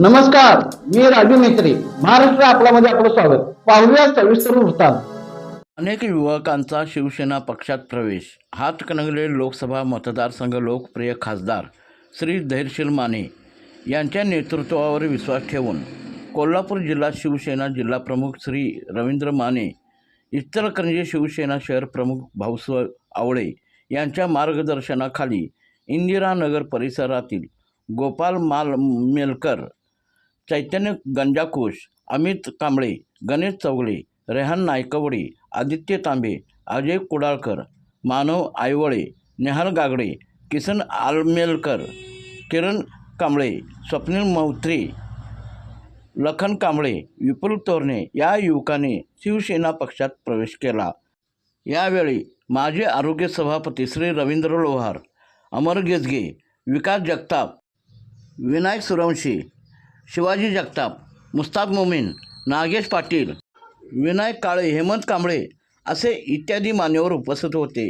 नमस्कार मी राजू मेत्री महाराष्ट्र आपल्यामध्ये आपलं स्वागत. पाहूया सविस्तर वृत्तांत. अनेक युवकांचा शिवसेना पक्षात प्रवेश. हातकणंगले लोकसभा मतदारसंघ लोकप्रिय खासदार श्री धैर्यशील माने यांच्या नेतृत्वावर विश्वास ठेवून कोल्हापूर जिल्हा शिवसेना जिल्हाप्रमुख श्री रवींद्र माने इचलकरंजी शिवसेना शहर प्रमुख भाऊसव आवळे यांच्या मार्गदर्शनाखाली इंदिरानगर परिसरातील गोपाल माल मेलकर चैतन्य गंजाकोश अमित कांबळे गणेश चौगले रेहान नायकवडे आदित्य तांबे अजय कुडाळकर मानव आयवळे नेहाल गागडे किसन आलमेलकर किरण कांबळे स्वप्नील मौत्री लखन कांबळे विपुल तोरणे या युवकाने शिवसेना पक्षात प्रवेश केला. यावेळी माजी आरोग्य सभापती श्री रवींद्र लोहार अमर गेजगे विकास जगताप विनायक सुरवंशी शिवाजी जगताप मुस्ताक मोमीन नागेश पाटील विनायक काळे हेमंत कांबळे असे इत्यादी मान्यवर उपस्थित होते.